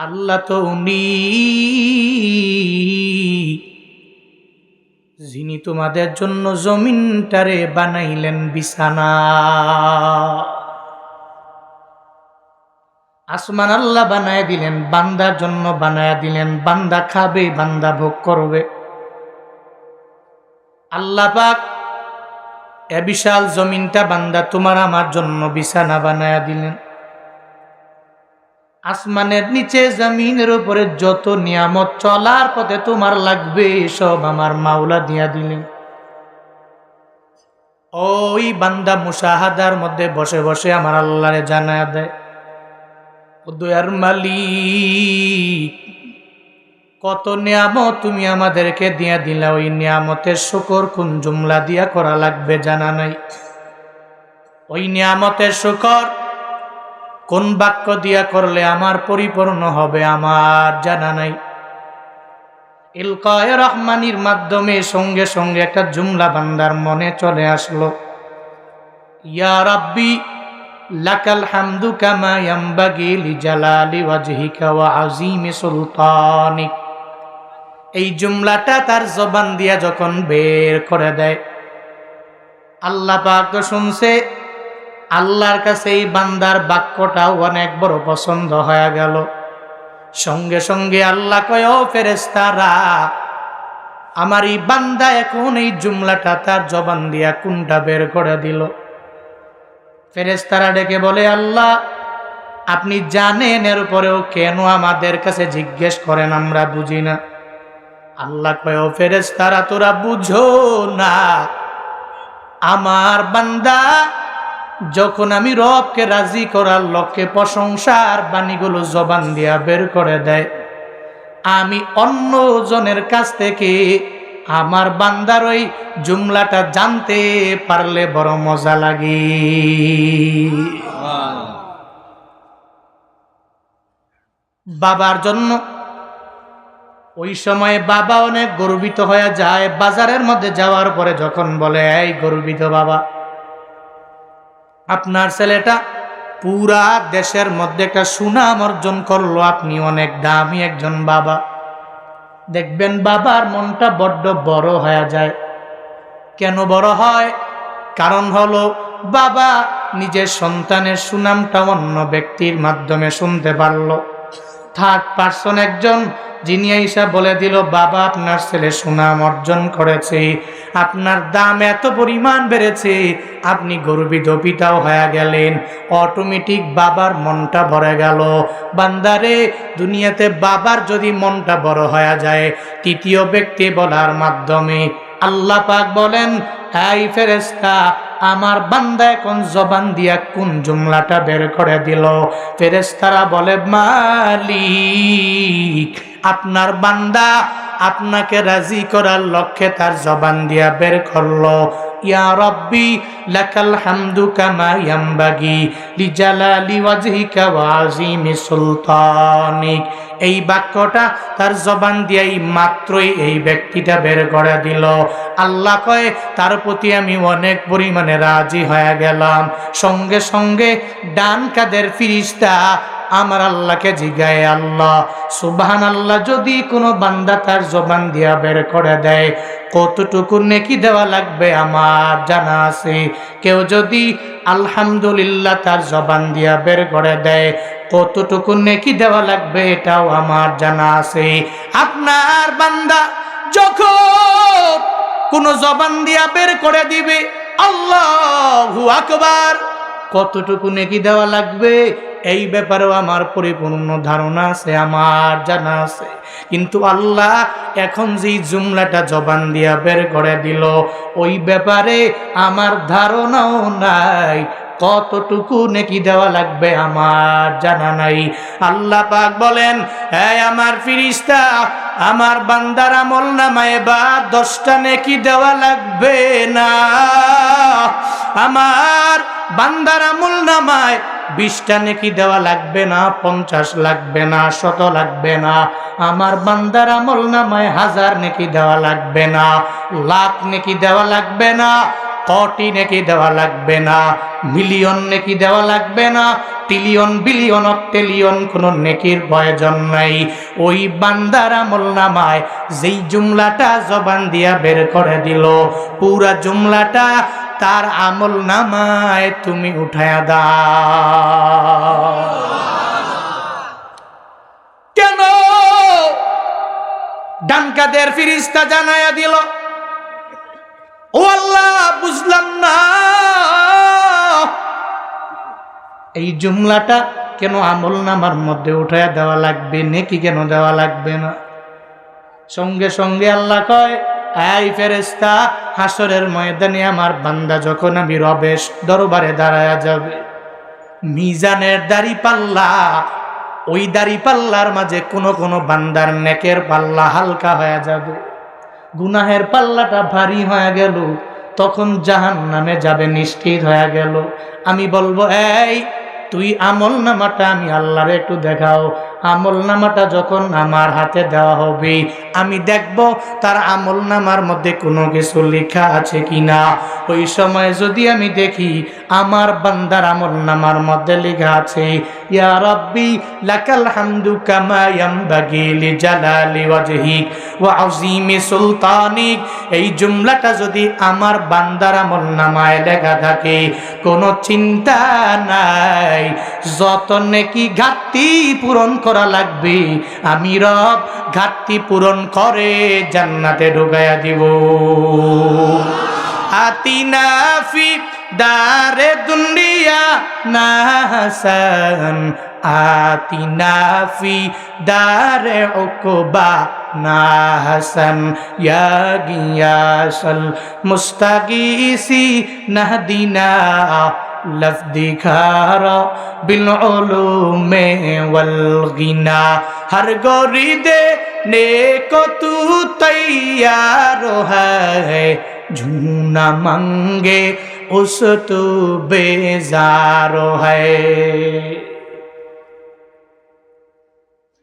আল্লাহ তো উনি। যিনি তোমাদের জন্য জমিনটারে বানাইলেন বিছানা। আসমান আল্লাহ বানায় দিলেন, বান্দার জন্য বানায় দিলেন, বান্দা খাবে, বান্দা ভোগ করবে। আল্লাহ পাক এ বিশাল জমিনটা বান্দা তোমার আমার জন্য বিছানা বানায়া দিলেন। আসমানের নিচে জমিনের উপরে যত নিয়ামত চলার পথে তোমার লাগবে, সব আমার মাওলা দিয়া দিলেন ওই বান্দা মুসাহাদার মধ্যে বসে বসে আমার আল্লাহরে জানা দেয়, ও দয়ার মালিক, কত নিয়ামত তুমি আমাদেরকে দিয়া দিলা, ওই নিয়ামতের শুকর কোন জুমলা দিয়া করা লাগবে জানা নাই? ওই নিয়ামতের শুকর কোন বাক্য দিয়া করলে আমার পরিপূর্ণ হবে আমার জানা নাই। ইলকায় রহমানির মাধ্যমে সঙ্গে সঙ্গে একটা জুমলা বান্দার মনে চলে আসলো। ইয়া রাব্বি, লাকাল হামদু কামা ইয়ামবাগি লিজালালি ওয়াজহিকা ওয়া আযীমি সুলতানিক এই জুমলাটা তার জবান দিয়া যখন বের করে দেয়, আল্লাহ পাক শুনছে আল্লাহর কাছে এই বান্দার বাক্যটাও অনেক বড় পছন্দ হয়ে গেল। সঙ্গে সঙ্গে আল্লাহ কয়, ও ফেরেস্তারা আমার এই বান্দা এখন এই জুমলাটা তার জবান দিয়া কোনটা বের করে দিল। ফেরেস্তারা ডেকে বলে, আল্লাহ, আপনি জানেন এর উপরেও কেন আমাদের কাছে জিজ্ঞেস করেন, আমরা বুঝি না। আল্লাহ কয়, ও ফেরেস্তারা তোরা বুঝো না, আমার বান্দা যখন আমি রবকে রাজি করার লক্ষ্যে প্রশংসার বাণীগুলো জবান দিয়া বের করে দেয়, আমি অন্য জনের কাছ থেকে আমার বান্দার ওই জুমলাটা জানতে পারলে বড় মজা লাগে। বাবার জন্য ওই সময় বাবা অনেক গর্বিত হয়ে যায়, বাজারের মধ্যে যাওয়ার পরে যখন বলে, এই গর্বিত বাবা আপনার ছেলেটা পুরা দেশের মধ্যে একটা সুনাম অর্জন করল। আপনি অনেক দামি একজন বাবা। দেখবেন বাবার মনটা বড্ড বড় হয়ে যায়। কেন বড় হয়? কারণ হলো বাবা নিজের সন্তানের সুনামটা অন্য ব্যক্তির মাধ্যমে শুনতে পারল। থার্ড পার্সন একজন, যিনি ঈশা বলে দিল, বাবা, আপনার ছেলে সুনাম অর্জন করেছে, আপনার দাম এত পরিমাণ বেড়েছে, আপনি গর্বিত পিতাও হয়ে গেলেন। অটোমেটিক বাবার মনটা ভরে গেল। বান্দারে, দুনিয়াতে বাবার যদি মনটা বড় হয়ে যায়, তৃতীয় ব্যক্তি বলার মাধ্যমে আল্লাহ পাক বলেন হাই ফেরেস্তা আমার বান্দা এখন জবান দিয়া কোন জুমলাটা বের করে দিল? ফেরেস্তারা বলে, মালিক, আপনার বান্দা আপনাকে রাজি করার লক্ষ্যে তার জবান দিয়া বের করল। ইয়া রব্বি, লাকাল হামদু কামা ইয়ামবাগি, লিজালালি ওয়াজহিকা ওয়া সুলতানিক। এই বাক্যটা তার জবান দিয়াই মাত্রই এই ব্যক্তিটা বের করে দিল। আল্লাহ কয়ে, তার প্রতি আমি অনেক পরিমাণে রাজি হয়ে গেলাম। সঙ্গে সঙ্গে ডান কাদের ফিরিস্তা আমার আল্লাহকে জিগায় আল্লাহ। সুবাহান আল্লাহ যদি কোনো বান্দা তার জবান দিয়া বের করে দেয় কতটুকু নেকি দেওয়া লাগবে আমার জানা আছে। কেউ যদি আলহামদুলিল্লাহ তার জবান দিয়া বের করে দেয়, কতটুকু নেকি দেওয়া লাগবে এটাও আমার জানা আছে। আপনার বান্দা যখন কোনো জবান দিয়া বের করে দিবে, আল্লাহু আকবার, কতটুকু নেকি দেওয়া লাগবে এই ব্যাপারেও আমার পরিপূর্ণ ধারণা আছে, আমার জানা আছে। কিন্তু আল্লাহ এখন যেই জুমলাটা জবান দিয়া বের করে দিল, ওই ব্যাপারে আমার ধারণাও নাই। কতটুকু নেকি দেওয়া লাগবে আমার জানা নাই। আল্লাহ পাক বলেন হ্যাঁ আমার ফিরিস্তা, আমার বান্দার আমল নামায় বা দশটা নেকি দেওয়া লাগবে না। আমার বান্দার আমল নামায় বিশটা নেকি দেওয়া লাগবে না, পঞ্চাশ লাগবে না, শত লাগবে না। আমার বান্দার আমল নামায় হাজার নেকি দেওয়া লাগবে না, লাখ নেকি দেওয়া লাগবে না, কটি নাকি দেওয়া লাগবে না, মিলিয়ন নাকি দেওয়া লাগবে না ট্রিলিয়ন বিলিয়ন অক্টেলিয়ন কোন নেকির প্রয়োজন নাই। ওই বান্দার আমল নামায় যেই জুমলাটা জবান দিয়া বের করে দিল, পুরা জুমলাটা তার আমল নামায় তুমি উঠায়া দাও। কেন? ডানকাদের ফিরিস্তা জানায়া দিল, ও আল্লাহ, বুঝলাম না। এই জুমলাটা কেন আমল নামার মধ্যে উঠায়া দেওয়া লাগবে, নেকি কেন দেওয়া লাগবে না? সঙ্গে সঙ্গে আল্লাহ কয় এই ফেরেস্তা হাসরের ময়দানে আমার বান্দা যখন আমি রবেশ দরবারে দাঁড়ায়া যাবে, মিজানের দাড়ি পাল্লা, ওই দাড়ি পাল্লার মাঝে কোনো কোনো বান্দার নেকের পাল্লা হালকা হয়ে যাবে। গুনাহের পাল্লাটা ভারী হয়ে গেল, তখন জাহান নামে যাবে, নিশ্চিত হয়ে গেল। আমি বলব, এই, তুই আমল নামাটা আমি আল্লাহরে একটু দেখাও। আমল নামাটা যখন আমার হাতে দেওয়া হবে, আমি দেখব তার আমল নামার মধ্যে কোনো কিছু লেখা আছে কি না ওই সময় যদি আমি দেখি আমার বান্দার আমল নামার মধ্যে লেখা আছে, ইয়া রব্বি, লাকাল হামদু কামা ইয়ামবাগি লিজালালি ওয়াজহিক ওয়া আযীমি সুলতানিক। এই জুমলাটা যদি আমার বান্দার আমল নামায় লেখা থাকে, কোনো চিন্তা নাই। যত নেকি ঘাটতি পূরণ লাগবে। আমি রব ঘাটতি পূরণ করে জান্নাতে ঢুকাইয়া দিব। আতিনা ফি দারে দুনিয়া না হাসান আতিনা ফি দারে মুস্তাগিসি নাহদিনা লজদিকার বিল ওলুমে ওলগিনা হর গরি দে কতু তৈর হুনা মঙ্গে উস তু বেজার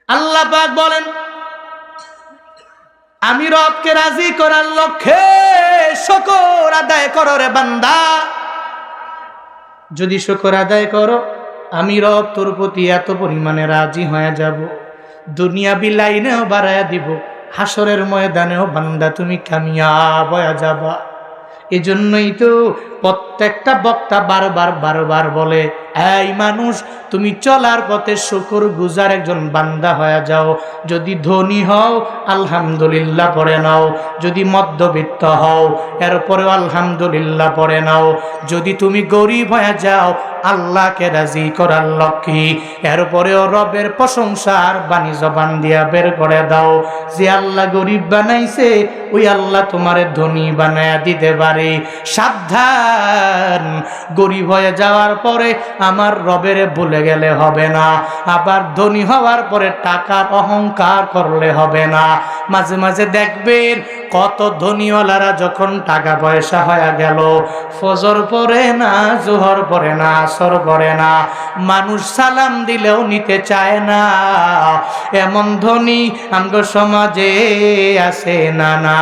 আল্লাহ পাক বলেন, আমি রবকে রাজি করার লক্ষ্যে শকর আদায় করো রে বান্দা। যদি শুকর আদায় করো, আমি রব তোর প্রতি এত পরিমাণে রাজি হয়ে যাব। দুনিয়া বিলাইনেও বাড়ায়া দিব হাসরের ময়দানেও বান্দা তুমি কামিয়াব হয়ে যাবা। এজন্যই তো প্রত্যেকটা বক্তা বারবার বারবার বলে, এই মানুষ, তুমি চলার পথে শুকুর গুজার একজন বান্দা হয়ে যাও। যদি ধনী হও, আলহামদুলিল্লাহ পড়ে নাও। যদি মধ্যবিত্ত হও, এরপরেও আলহামদুলিল্লাহ পড়ে নাও। যদি তুমি গরিব হয়ে যাও, আল্লাহকে রাজি করার লক্ষ্যে এরপরেও রবের প্রশংসার বাণী জবান দিয়া বের করে দাও। যে আল্লাহ গরিব বানাইছে, ওই আল্লাহ তোমারে ধনী বানায়া দিতে পারে। সাবধান গরিব হয়ে যাওয়ার পরে আমার রবের ভুলে গেলে হবে না। আবার ধনী হওয়ার পরে টাকার অহংকার করলে হবে না। মাঝে মাঝে দেখবেন কত ধনীওয়ালারা যখন টাকা পয়সা হয়ে গেল, ফজর পরে না, জোহর পরে না, আসর পরে না, মানুষ সালাম দিলেও নিতে চায় না। এমন ধনী আমগো সমাজে আছে না না।